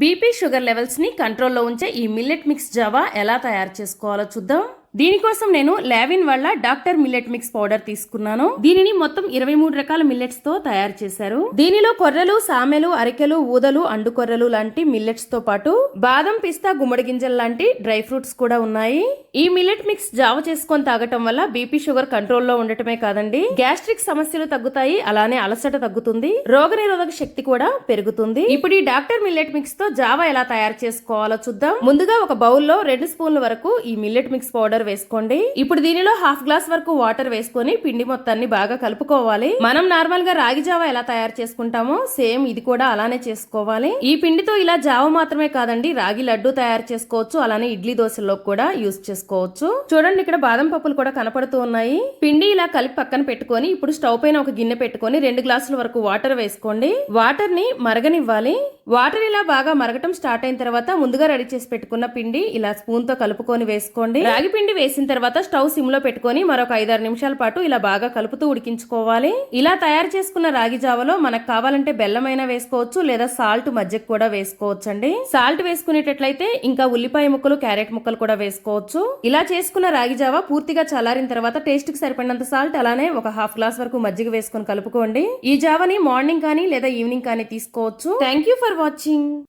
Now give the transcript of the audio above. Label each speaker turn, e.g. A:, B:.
A: BP sugar లెవెల్స్ని కంట్రోల్లో ఉంచే ఈ మిల్లెట్ మిక్స్ జావా ఎలా తయారు చేసుకోవాలో చూద్దాం. దీనికోసం నేను లావిన్ వాళ్ళ డాక్టర్ మిల్లెట్ మిక్స్ పౌడర్ తీసుకున్నాను. దీనిని మొత్తం ఇరవై మూడు రకాల మిల్లెట్స్తో తయారు చేశారు. దీనిలో కొర్రలు సామెలు అరికెలు ఊదలు అండు కొర్రలు లాంటి మిల్లెట్స్తో పాటు బాదం పిస్తా గుమ్మడి గింజలు లాంటి డ్రై ఫ్రూట్స్ కూడా ఉన్నాయి. ఈ మిల్లెట్ మిక్స్ జావ చేసుకొని తాగటం వల్ల బీపీ షుగర్ కంట్రోల్లో ఉండటమే కాదండి. గ్యాస్ట్రిక్ సమస్యలు తగ్గుతాయి అలానే అలసట తగ్గుతుంది. రోగనిరోధక శక్తి కూడా పెరుగుతుంది. ఇప్పుడు ఈ డాక్టర్ మిల్లెట్ మిక్స్తో జావా ఎలా తయారు చేసుకోవాలో చూద్దాం. ముందుగా ఒక బౌల్లో రెండు స్పూన్ల వరకు ఈ మిల్లెట్ మిక్స్ పౌడర్ వేసుకోండి. ఇప్పుడు దీనిలో హాఫ్ గ్లాస్ వరకు వాటర్ వేసుకొని పిండి మొత్తాన్ని బాగా కలుపుకోవాలి. మనం నార్మల్గా రాగి జావా ఎలా తయారు చేసుకుంటామో సేమ్ ఇది కూడా అలానే చేసుకోవాలి. ఈ పిండితో ఇలా జావ మాత్రమే కాదండి రాగి లడ్డు తయారు చేసుకోవచ్చు అలానే ఇడ్లీ దోశల్లో కూడా యూస్ చేసుకోవచ్చు. చూడండి ఇక్కడ బాదం పప్పులు కూడా కనపడుతూ ఉన్నాయి. పిండి ఇలా కలిపి పక్కన పెట్టుకొని ఇప్పుడు స్టవ్ పైన ఒక గిన్నె పెట్టుకొని రెండు గ్లాసుల వరకు వాటర్ వేసుకోండి. వాటర్ని మరగనివ్వాలి. వాటర్ ఇలా బాగా మరగటం స్టార్ట్ అయిన తర్వాత ముందుగా రెడీ చేసి పెట్టుకున్న పిండి ఇలా స్పూన్తో కలుపుకొని వేసుకోండి. రాగి పిండి వేసిన తర్వాత స్టవ్ సిమ్లో పెట్టుకొని మరొక ఐదారు నిమిషాల పాటు ఇలా బాగా కలుపుతూ ఉడికించుకోవాలి. ఇలా తయారు చేసుకున్న రాగి జావలో మనకు కావాలంటే బెల్లమైనా వేసుకోవచ్చు లేదా సాల్ట్ మజ్జిగ కూడా వేసుకోవచ్చు అండి సాల్ట్ వేసుకునేటట్లయితే ఇంకా ఉల్లిపాయ ముక్కలు క్యారెట్ ముక్కలు కూడా వేసుకోవచ్చు. ఇలా చేసుకున్న రాగి జావ పూర్తిగా చల్లారిన తర్వాత టేస్ట్కి సరిపడినంత సాల్ట్ అలానే ఒక హాఫ్ గ్లాస్ వరకు మజ్జిగ వేసుకొని కలుపుకోండి. ఈ జావని మార్నింగ్ కానీ లేదా ఈవినింగ్ కానీ తీసుకోవచ్చు. Thank you for watching.